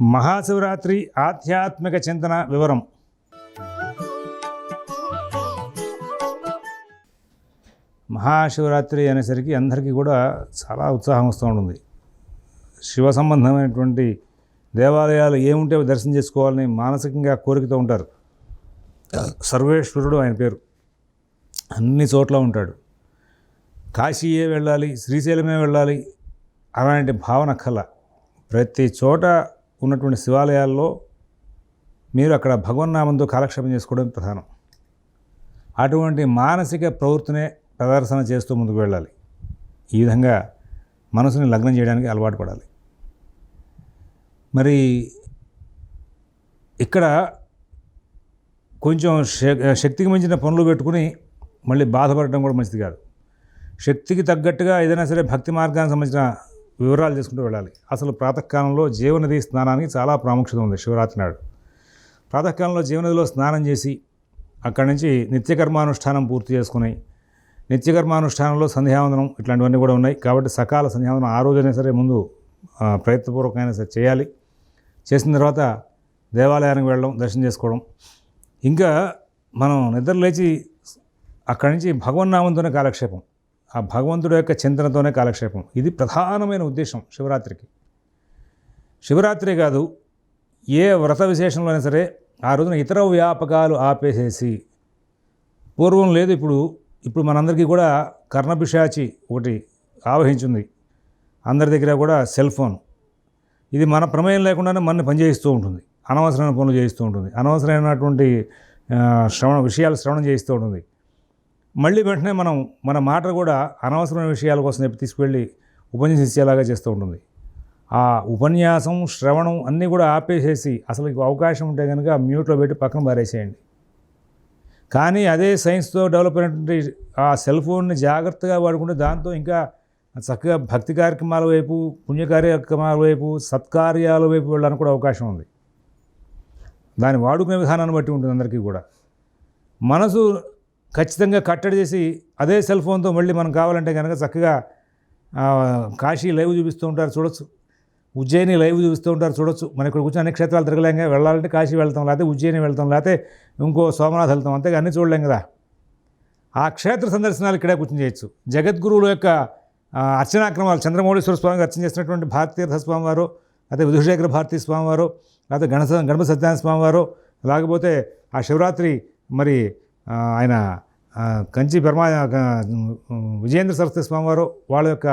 మహాశివరాత్రి ఆధ్యాత్మిక చింతన వివరం. మహాశివరాత్రి అనేసరికి అందరికీ కూడా చాలా ఉత్సాహం వస్తూ ఉంటుంది. శివ సంబంధమైనటువంటి దేవాలయాలు ఏముంటే అవి దర్శనం చేసుకోవాలని మానసికంగా కోరికతో ఉంటారు. సర్వేశ్వరుడు ఆయన పేరు. అన్ని చోట్ల ఉంటాడు. కాశీయే వెళ్ళాలి శ్రీశైలమే వెళ్ళాలి అలాంటి భావన కల. ప్రతి చోట ఉన్నటువంటి శివాలయాల్లో మీరు అక్కడ భగవన్నామంతో కాలక్షేపం చేసుకోవడం ప్రధానం. అటువంటి మానసిక ప్రవృత్తినే ప్రదర్శన చేస్తూ ముందుకు వెళ్ళాలి. ఈ విధంగా మనసుని లగ్నం చేయడానికి అలవాటు పడాలి. మరి ఇక్కడ కొంచెం శ- శక్తికి మించిన పనులు పెట్టుకుని మళ్ళీ బాధపడటం కూడా మంచిది కాదు. శక్తికి తగ్గట్టుగా ఏదైనా సరే భక్తి మార్గానికి సంబంధించిన వివరాలు చేసుకుంటూ వెళ్ళాలి. అసలు ప్రాతకాలంలో జీవనది స్నానానికి చాలా ప్రాముఖ్యత ఉంది శివరాత్రి నాడు. ప్రాతకాలంలో జీవనదిలో స్నానం చేసి అక్కడి నుంచి నిత్యకర్మానుష్ఠానం పూర్తి చేసుకుని నిత్యకర్మానుష్ఠానంలో సంధ్యావందనం ఇట్లాంటివన్నీ కూడా ఉన్నాయి. కాబట్టి సకాల సంధ్యావందనం ఆ రోజైనా సరే ముందు ప్రయత్నపూర్వకమైన ప్రయత్నపూర్వకమైనా సరే చేయాలి. చేసిన తర్వాత దేవాలయానికి వెళ్ళడం దర్శనం చేసుకోవడం. ఇంకా మనం నిద్ర లేచి అక్కడి నుంచి భగవన్నామంతోనే కాలక్షేపం. ఆ భగవంతుడి యొక్క చింతనతోనే కాలక్షేపం. ఇది ప్రధానమైన ఉద్దేశం శివరాత్రికి. శివరాత్రి కాదు ఏ వ్రత విశేషంలో అయినా సరే ఆ రోజున ఇతర వ్యాపకాలు ఆపేసేసి పూర్వం లేదు ఇప్పుడు ఇప్పుడు మనందరికీ కూడా కర్ణపిశాచి ఒకటి ఆవహించింది. అందరి దగ్గర కూడా సెల్ ఫోన్. ఇది మన ప్రమేయం లేకుండానే మన పనిచేయిస్తూ ఉంటుంది. అనవసరమైన పనులు చేయిస్తూ ఉంటుంది. అనవసరమైనటువంటి శ్రవణ విషయాలు శ్రవణం చేయిస్తూ ఉంటుంది. మళ్ళీ వెంటనే మనం మన మాట కూడా అనవసరమైన విషయాల కోసం చెప్పి తీసుకువెళ్ళి ఉపన్యసించేలాగా చేస్తూ ఉంటుంది. ఆ ఉపన్యాసం శ్రవణం అన్నీ కూడా ఆపేసేసి అసలు అవకాశం ఉంటే కనుక మ్యూట్లో పెట్టి పక్కన పారేసేయండి. కానీ అదే సైన్స్తో డెవలప్ అయినటువంటి ఆ సెల్ ఫోన్ని జాగ్రత్తగా వాడుకుంటే దాంతో ఇంకా చక్కగా భక్తి కార్యక్రమాల వైపు పుణ్య కార్యక్రమాల వైపు సత్కార్యాల వైపు వెళ్ళడానికి కూడా అవకాశం ఉంది. దాన్ని వాడుకునే విధానాన్ని బట్టి ఉంటుంది అందరికీ కూడా. మనసు ఖచ్చితంగా కట్టడి చేసి అదే సెల్ ఫోన్తో మళ్ళీ మనం కావాలంటే కనుక చక్కగా కాశీ లైవ్ చూపిస్తూ ఉంటారు చూడొచ్చు. ఉజ్జయిని లైవ్ చూపిస్తూ ఉంటారు చూడొచ్చు. మన ఇక్కడ కూర్చొని అన్ని క్షేత్రాలు తిరగలేం కదా. వెళ్ళాలంటే కాశీ వెళ్తాం లేకపోతే ఉజ్జయిని వెళ్తాం లేకపోతే ఇంకో సోమనాథ్ వెళ్తాం అంతే అన్నీ చూడలేం కదా. ఆ క్షేత్ర సందర్శనాలు ఇక్కడే కూర్చొని చేయొచ్చు. జగద్గురువుల యొక్క అర్చనాక్రమాలు చంద్రమౌళీశ్వర స్వామికి అర్చన చేసినటువంటి భారతీర్థ స్వామివారు లేకపోతే విధుశేఖర భారతీ స్వామివారు లేకపోతే గణ గణపతి సత్యనారాయణ స్వామివారు లేకపోతే ఆ శివరాత్రి మరి ఆయన కంచి పరమా విజయేంద్ర సరస్వతి స్వామివారు వాళ్ళ యొక్క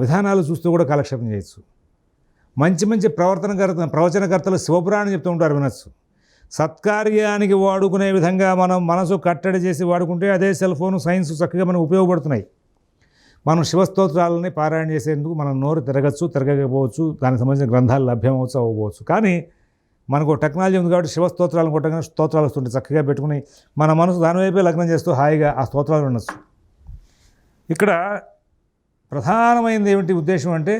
విధానాలు చూస్తూ కూడా కాలక్షేపం చేయొచ్చు. మంచి మంచి ప్రవర్తనకర్త ప్రవచనకర్తలు శివపురాణం చెప్తూ ఉంటారు వినొచ్చు. సత్కార్యానికి వాడుకునే విధంగా మనం మనసు కట్టడి చేసి వాడుకుంటే అదే సెల్ ఫోన్ సైన్స్ చక్కగా మనకు ఉపయోగపడుతున్నాయి. మనం శివస్తోత్రాలని పారాయణ చేసేందుకు మనం నోరు తిరగచ్చు తిరగకపోవచ్చు దానికి సంబంధించిన గ్రంథాలు లభ్యమవచ్చు అవ్వవచ్చు కానీ మనకు టెక్నాలజీ ఉంది కాబట్టి శివస్తోత్రాలను కొట్టగానే స్తోత్రాలు వస్తుంటాయి. చక్కగా పెట్టుకుని మన మనసు దానివైపే లగ్నం చేస్తూ హాయిగా ఆ స్తోత్రాలు ఉండొచ్చు. ఇక్కడ ప్రధానమైనది ఏమిటి ఉద్దేశం అంటే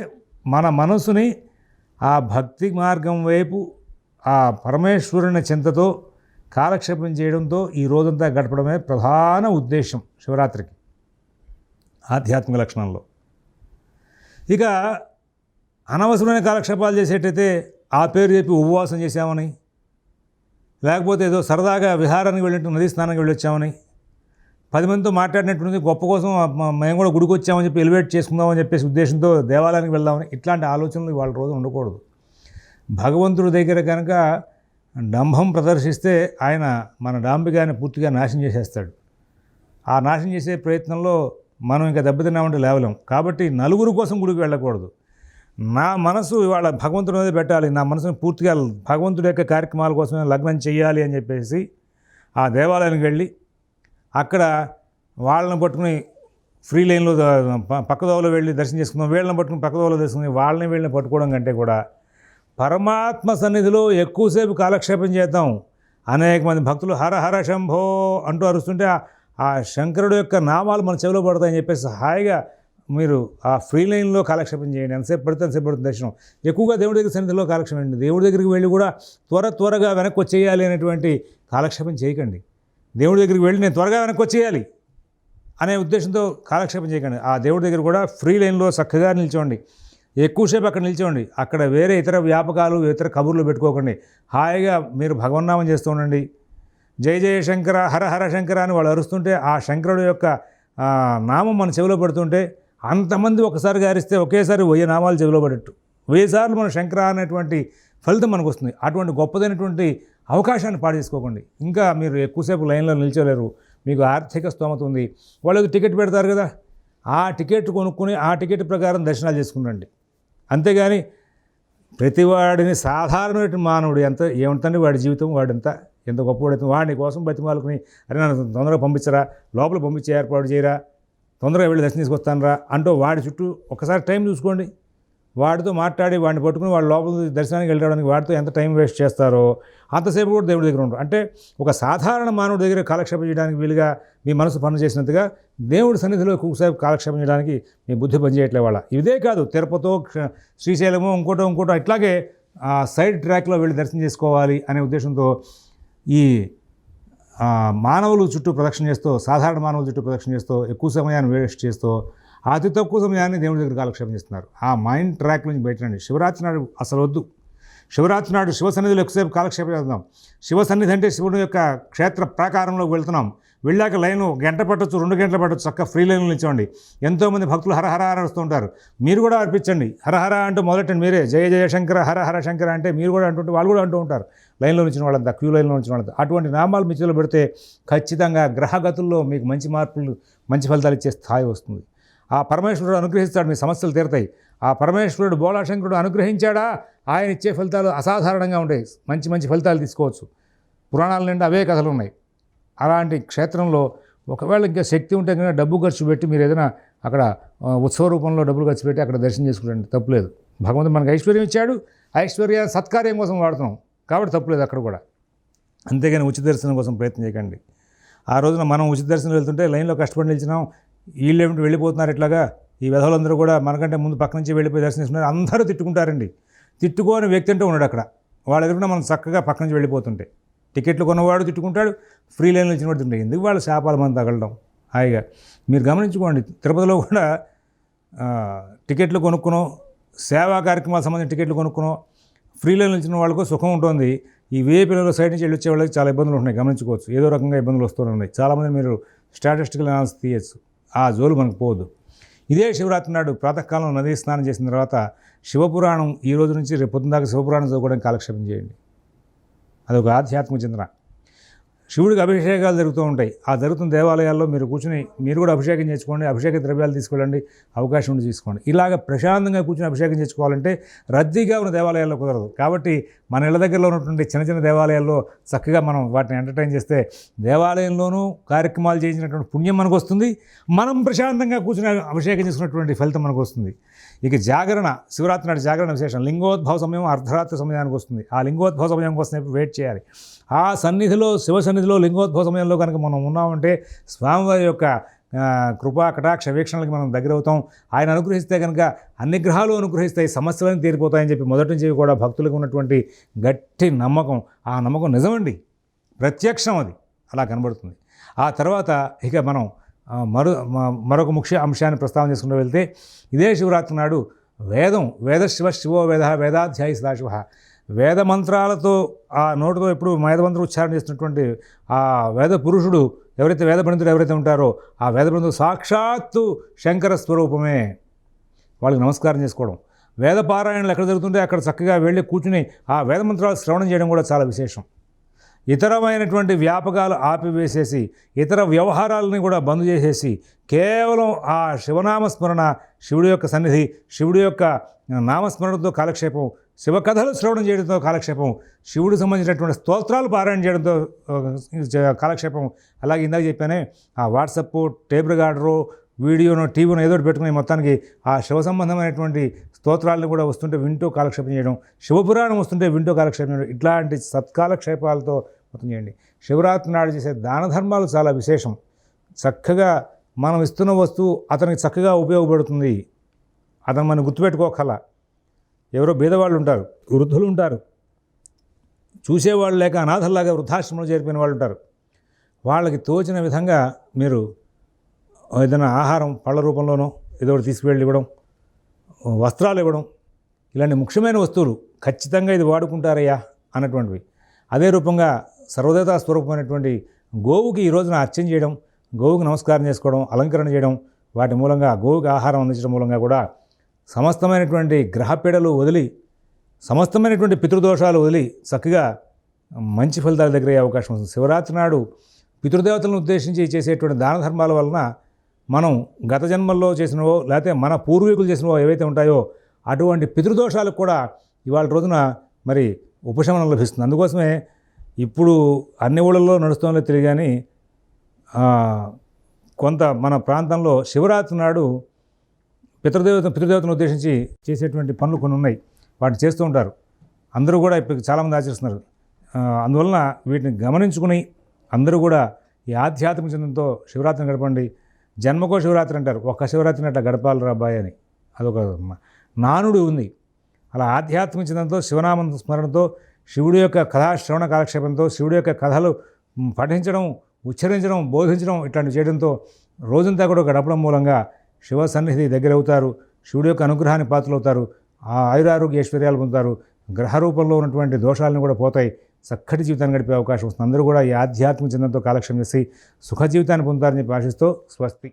మన మనసుని ఆ భక్తి మార్గం వైపు ఆ పరమేశ్వరుని చింతతో కాలక్షేపం చేయడంతో ఈ రోజంతా గడపడమే ప్రధాన ఉద్దేశం శివరాత్రికి ఆధ్యాత్మిక లక్షణంలో ఇక అనవసరమైన కాలక్షేపాలు చేసేటైతే ఆ పేరు చెప్పి ఉపవాసం చేశామని లేకపోతే ఏదో సరదాగా విహారానికి వెళ్ళినట్టు నదీ స్నానానికి వెళ్ళొచ్చామని పది మందితో మాట్లాడినట్టుంది గొప్ప కోసం మేము కూడా గుడికి వచ్చామని చెప్పి ఎలివేట్ చేసుకుందామని చెప్పేసి ఉద్దేశంతో దేవాలయానికి వెళ్దామని ఇట్లాంటి ఆలోచనలు వాళ్ళ రోజు ఉండకూడదు. భగవంతుడి దగ్గర కనుక డంభం ప్రదర్శిస్తే ఆయన మన డాంబికాన్ని పూర్తిగా నాశనం చేసేస్తాడు. ఆ నాశనం చేసే ప్రయత్నంలో మనం ఇంకా దెబ్బతిన్నామంటే లేవలేం. కాబట్టి నలుగురు కోసం గుడికి వెళ్ళకూడదు. నా మనసు ఇవాళ భగవంతుడి మీద పెట్టాలి నా మనసుని పూర్తిగా భగవంతుడి యొక్క కార్యక్రమాల కోసమే లగ్నం చేయాలి అని చెప్పేసి ఆ దేవాలయానికి వెళ్ళి అక్కడ వాళ్ళని పట్టుకుని ఫ్రీ లైన్లో పక్కదోవలో వెళ్ళి దర్శనం చేసుకుందాం వీళ్ళని పట్టుకుని పక్కదోవలో దర్శనం వాళ్ళని వీళ్ళని పట్టుకోవడం కంటే కూడా పరమాత్మ సన్నిధిలో ఎక్కువసేపు కాలక్షేపం చేద్దాం. అనేక మంది భక్తులు హర హర శంభో అంటూ అరుస్తుంటే ఆ- ఆ శంకరుడు యొక్క నామాలు మన చెవిలో పడతాయని చెప్పేసి హాయిగా మీరు ఆ ఫ్రీ లైన్లో కాలక్షేపం చేయండి. ఎంతసేపు పడితే ఎంతసేపు పడుతుంది దర్శనం. ఎక్కువగా దేవుడి దగ్గర సన్నిధిలో కాలక్షేపం చేయండి దేవుడి దగ్గరికి వెళ్ళి కూడా త్వర త్వరగా వెనక్కి వచ్చేయాలి అనేటువంటి కాలక్షేపం చేయకండి. దేవుడి దగ్గరికి వెళ్ళి నేను త్వరగా వెనక్కి వచ్చేయాలి అనే ఉద్దేశంతో కాలక్షేపం చేయకండి. ఆ దేవుడి దగ్గర కూడా ఫ్రీ లైన్లో చక్కగా నిల్చోండి. ఎక్కువసేపు అక్కడ నిల్చోండి. అక్కడ వేరే ఇతర వ్యాపకాలు ఇతర కబుర్లు పెట్టుకోకండి. హాయిగా మీరు భగవన్నామం చేస్తూ ఉండండి. జయ జయ శంకర హర హర శంకర అని వాళ్ళు అరుస్తుంటే ఆ శంకరుడు యొక్క నామం మన చెవిలో పడుతుంటే అంతమంది ఒకసారి గారిస్తే ఒకేసారి వెయ్యి నామాలు చెవిలో పడట్టు. వెయ్యి సార్లు మన శంకర అనేటువంటి ఫలితం మనకు వస్తుంది అటువంటి గొప్పదైనటువంటి అవకాశాన్ని పాడు చేసుకోకండి ఇంకా మీరు ఎక్కువసేపు లైన్లో నిల్చోలేరు. మీకు ఆర్థిక స్తోమత ఉంది. వాళ్ళకి టికెట్ పెడతారు కదా. ఆ టికెట్ కొనుక్కొని ఆ టికెట్ ప్రకారం దర్శనాలు చేసుకునండి అంతేగాని ప్రతివాడిని సాధారణమైన మానవుడు ఎంత ఏమంతండి వాడి జీవితం వాడంత ఎంత గొప్పవాడైతే వాడిని కోసం బతిమాలుకుని అరే నన్ను తొందరగా పంపించరా లోపల పంపించే ఏర్పాటు చేయరా తొందరగా వెళ్ళి దర్శనం తీసుకొస్తానరా అంటూ వాడి చుట్టూ ఒకసారి టైం చూసుకోండి. వాడితో మాట్లాడి వాడిని పట్టుకుని వాడి లోపల దర్శనానికి వెళ్ళడానికి వాడితో ఎంత టైం వేస్ట్ చేస్తారో అంతసేపు కూడా దేవుడి దగ్గర ఉంటారు అంటే ఒక సాధారణ మానవుడి దగ్గర కాలక్షేపం చేయడానికి వీలుగా మీ మనసు పని చేసినట్టుగా దేవుడి సన్నిధిలో ఎక్కువసేపు కాలక్షేపం చేయడానికి మీ బుద్ధి పనిచేయట్లే వాళ్ళ. ఇదే కాదు తిరుపతో క్ష- ఇంకోటో ఇంకోటో ఇట్లాగే సైడ్ ట్రాక్లో వెళ్ళి దర్శనం చేసుకోవాలి అనే ఉద్దేశంతో ఈ మానవులు చుట్టూ ప్రదక్షిణ చేస్తూ సాధారణ మానవుల చుట్టూ ప్రదక్షిణ చేస్తూ ఎక్కువ సమయాన్ని వేస్ట్ చేస్తూ అతి తక్కువ సమయాన్ని దేవుడి దగ్గర కాలక్షేపం చేస్తున్నారు. ఆ మైండ్ ట్రాక్ నుంచి బయటండి. శివరాత్రి నాడు అసలు వద్దు. శివరాత్రి నాడు శివ సన్నిధిలో ఎక్కువసేపు కాలక్షేపం చేద్దాం. శివ సన్నిధి అంటే శివుడు యొక్క క్షేత్ర ప్రాకారంలోకి వెళ్తున్నాం. వెళ్ళాక లైన్ గంట పట్టొచ్చు రెండు గంటలు పట్టొచ్చు చక్క ఫ్రీ లైన్లో నిల్చోండి. ఎంతోమంది భక్తులు హరహర అరుస్తూ వస్తూ ఉంటారు. మీరు కూడా అర్పించండి. హరహర అంటూ మొదలెట్టండి మీరే. జయ జయ శంకర హర హర శంకర అంటే మీరు కూడా అంటుంటే వాళ్ళు కూడా అంటూ ఉంటారు. లైన్లో నుంచి వాళ్ళంతా క్యూ లైన్లో నుంచి వాళ్ళంతా. అటువంటి నామాలు మీ చేతిలో పెడితే ఖచ్చితంగా గ్రహగతుల్లో మీకు మంచి మార్పులు మంచి ఫలితాలు ఇచ్చే స్థాయి వస్తుంది. ఆ పరమేశ్వరుడు అనుగ్రహిస్తాడు మీ సమస్యలు తీరతాయి. ఆ పరమేశ్వరుడు బోళాశంకరుడు అనుగ్రహించాడా? ఆయన ఇచ్చే ఫలితాలు అసాధారణంగా ఉంటాయి. మంచి మంచి ఫలితాలు తీసుకోవచ్చు. పురాణాల నిండా అవే కథలు ఉన్నాయి. అలాంటి క్షేత్రంలో ఒకవేళ ఇంకా శక్తి ఉంటే కనుక డబ్బు ఖర్చు పెట్టి మీరు ఏదైనా అక్కడ ఉత్సవ రూపంలో డబ్బులు ఖర్చు పెట్టి అక్కడ దర్శనం చేసుకుంటే తప్పులేదు. భగవంతుడు మనకు ఐశ్వర్యం ఇచ్చాడు. ఐశ్వర్య సత్కార్యం కోసం వాడుతున్నాం. కాబట్టి తప్పులేదు అక్కడ కూడా. అంతేగాని ఉచిత దర్శనం కోసం ప్రయత్నం చేయకండి. ఆ రోజున మనం ఉచిత దర్శనం వెళ్తుంటే లైన్లో కష్టపడి నిలిచినాం. వీళ్ళు ఏమిటి వెళ్ళిపోతున్నారు ఇట్లాగా? ఈ విధవులందరూ కూడా మనకంటే ముందు పక్క నుంచి వెళ్ళిపోయి దర్శనం చేసుకున్నారు. అందరూ తిట్టుకుంటారండి. తిట్టుకోని వ్యక్తి అంటే ఉన్నాడు అక్కడ. వాళ్ళ ఎదురుకుండా మనం చక్కగా పక్క నుంచి వెళ్ళిపోతుంటే. టికెట్లు కొన్నవాడు తిట్టుకుంటాడు ఫ్రీ లైన్లో వచ్చిన వాడు తింటాడు. ఎందుకు వాళ్ళ శాపాల మంది తగలడం? హాయిగా. మీరు గమనించుకోండి తిరుపతిలో కూడా టికెట్లు కొనుక్కునో సేవా కార్యక్రమాలకు సంబంధించిన టికెట్లు కొనుక్కునో ఫ్రీ లైన్లో ఇచ్చిన వాళ్ళకు సుఖం ఉంటుంది. ఈ వే సైడ్ నుంచి వెళ్ళి వాళ్ళకి చాలా ఇబ్బందులు ఉంటున్నాయి. గమనించుకోవచ్చు. ఏదో రకంగా ఇబ్బందులు వస్తూనే ఉన్నాయి. చాలామంది మీరు స్టాటిస్టికల్ అనాలిసిస్ తీయచ్చు. ఆ జోలు మనకు పోదు. ఇదే శివరాత్రి నాడు ప్రాతకాలం నదీ స్నానం చేసిన తర్వాత శివపురాణం ఈ రోజు నుంచి రేపు పొద్దున దాకా శివపురాణం చదువుకోవడానికి కాలక్షేపం చేయండి. అదొక ఆధ్యాత్మిక చింతన శివుడికి అభిషేకాలు జరుగుతూ ఉంటాయి. ఆ జరుగుతున్న దేవాలయాల్లో మీరు కూర్చుని మీరు కూడా అభిషేకం చేసుకోండి అభిషేక ద్రవ్యాలు తీసుకెళ్ళండి అవకాశం ఉండి తీసుకోండి. ఇలాగ ప్రశాంతంగా కూర్చుని అభిషేకం చేసుకోవాలంటే రద్దీగా ఉన్న దేవాలయాల్లో కుదరదు. కాబట్టి మన ఇళ్ళ దగ్గరలో ఉన్నటువంటి చిన్న చిన్న దేవాలయాల్లో చక్కగా మనం వాటిని ఎంటర్టైన్ చేస్తే దేవాలయంలోనూ కార్యక్రమాలు చేసినటువంటి పుణ్యం మనకు వస్తుంది మనం ప్రశాంతంగా కూర్చుని అభిషేకం చేసుకున్నటువంటి ఫలితం మనకు వస్తుంది ఇక జాగరణ శివరాత్రి నాటి జాగరణ విశేషం. లింగోద్భవ సమయం అర్ధరాత్రి సమయానికి వస్తుంది ఆ లింగోద్భవ సమయం కోసం వెయిట్ చేయాలి. ఆ సన్నిధిలో శివ సన్నిధిలో లింగోద్భవ సమయంలో కనుక మనం ఉన్నామంటే స్వామివారి యొక్క కృపా కటాక్ష వీక్షణలకి మనం దగ్గర అవుతాం ఆయన అనుగ్రహిస్తే కనుక అన్ని గ్రహాలు అనుగ్రహిస్తాయి సమస్యలను తీరిపోతాయని చెప్పి మొదటి నుంచి కూడా భక్తులకు ఉన్నటువంటి గట్టి నమ్మకం. ఆ నమ్మకం నిజమండి. ప్రత్యక్షం అది. అలా కనబడుతుంది. ఆ తర్వాత ఇక మనం మరో మ- మరొక ముఖ్య అంశాన్ని ప్రస్తావన చేసుకుంటూ వెళ్తే ఇదే శివరాత్రి నాడు వేదం వేద శివ శివో వేద వేదాధ్యాయ సదాశివ వేద మంత్రాలతో ఆ నోటితో ఎప్పుడు వేదమంత్రం ఉచ్చారణ చేసినటువంటి ఆ వేద పురుషుడు ఎవరైతే వేద పండితుడు ఎవరైతే ఉంటారో ఆ వేద పండితుడు సాక్షాత్తు శంకర స్వరూపమే. వాళ్ళకి నమస్కారం చేసుకోవడం. వేద పారాయణలు ఎక్కడ జరుగుతుంటే అక్కడ చక్కగా వెళ్ళి కూర్చుని ఆ వేద మంత్రాలు శ్రవణం చేయడం కూడా చాలా విశేషం. ఇతరమైనటువంటి వ్యాపకాలు ఆపివేసేసి ఇతర వ్యవహారాలని కూడా బంద్ చేసేసి కేవలం ఆ శివనామస్మరణ శివుడి యొక్క సన్నిధి శివుడి యొక్క నామస్మరణతో కాలక్షేపం శివ కథలు శ్రవణం చేయడంతో కాలక్షేపం శివుడు సంబంధించినటువంటి స్తోత్రాలు పారాయణ చేయడంతో కాలక్షేపం. అలాగే ఇందాక చెప్పానే ఆ వాట్సప్ టేప్ రికార్డరు వీడియోను టీవీను ఏదో పెట్టుకుని మొత్తానికి ఆ శివ సంబంధమైనటువంటి స్తోత్రాలను కూడా వస్తుంటే వింటూ కాలక్షేపం చేయడం శివపురాణం వస్తుంటే వింటూ కాలక్షేపం చేయడం ఇట్లాంటి సత్కాలక్షేపాలతో మొత్తం చేయండి. శివరాత్రి నాడు చేసే దాన ధర్మాలు చాలా విశేషం. చక్కగా మనం ఇస్తున్న వస్తువు అతనికి చక్కగా ఉపయోగపడుతుంది. అతను మనం గుర్తుపెట్టుకోకల ఎవరో బీదవాళ్ళు ఉంటారు వృద్ధులు ఉంటారు. చూసేవాళ్ళు లేక అనాథల్లాగా వృద్ధాశ్రమంలో చేరిపోయిన వాళ్ళు ఉంటారు. వాళ్ళకి తోచిన విధంగా మీరు ఏదైనా ఆహారం పళ్ళ రూపంలోనో ఏదో ఒకటి తీసుకువెళ్ళి ఇవ్వడం వస్త్రాలు ఇవ్వడం ఇలాంటి ముఖ్యమైన వస్తువులు ఖచ్చితంగా ఇది వాడుకుంటారయ్యా అన్నటువంటివి. అదే రూపంగా సర్వదేవతా స్వరూపమైనటువంటి గోవుకి ఈ రోజున అర్చన చేయడం గోవుకి నమస్కారం చేసుకోవడం అలంకరణ చేయడం వాటి మూలంగా గోవుకి ఆహారం అందించడం మూలంగా కూడా సమస్తమైనటువంటి గ్రహపీడలు వదిలి సమస్తమైనటువంటి పితృదోషాలు వదిలి చక్కగా మంచి ఫలితాలు దగ్గర అయ్యే అవకాశం ఉంది. శివరాత్రి నాడు పితృదేవతలను ఉద్దేశించి చేసేటువంటి దాన ధర్మాల వలన మనం గత జన్మల్లో చేసినవో లేకపోతే మన పూర్వీకులు చేసినవో ఏవైతే ఉంటాయో అటువంటి పితృదోషాలకు కూడా ఇవాళ రోజున మరి ఉపశమనం లభిస్తుంది. అందుకోసమే ఇప్పుడు అన్ని ఊళ్ళల్లో నడుస్తుందో తెలియదు కొంత మన ప్రాంతంలో శివరాత్రి నాడు పితృదేవత పితృదేవతను ఉద్దేశించి చేసేటువంటి పనులు కొన్ని ఉన్నాయి. వాటిని చేస్తూ ఉంటారు. అందరూ కూడా ఇప్పుడు చాలామంది ఆచరిస్తున్నారు. అందువలన వీటిని గమనించుకుని అందరూ కూడా ఈ ఆధ్యాత్మిక చింతనతో శివరాత్రిని గడపండి. జన్మకో శివరాత్రి అంటారు. ఒక్క శివరాత్రిని అట్లా గడపాలి రాబాయ్ అని. అదొక నానుడు ఉంది. అలా ఆధ్యాత్మిక చింతనతో శివనామ స్మరణతో శివుడి యొక్క కథా శ్రవణ కాలక్షేపంతో శివుడి యొక్క కథలు పఠించడం ఉచ్చరించడం బోధించడం ఇట్లాంటివి చేయడంతో రోజంతా కూడా గడపడం మూలంగా శివ సన్నిధి దగ్గర అవుతారు శివుడి యొక్క అనుగ్రహాన్ని పాత్రలవుతారు ఆ ఆయురారోగ్య ఐశ్వర్యాలు పొందుతారు. గ్రహ రూపంలో ఉన్నటువంటి దోషాలను కూడా పోతాయి. చక్కటి జీవితాన్ని గడిపే అవకాశం వస్తుంది. అందరూ కూడా ఈ ఆధ్యాత్మిక చింతనతో కాలక్షేపం చేసి సుఖ జీవితాన్ని పొందుతారని చెప్పి ఆశిస్తూ స్వస్తి.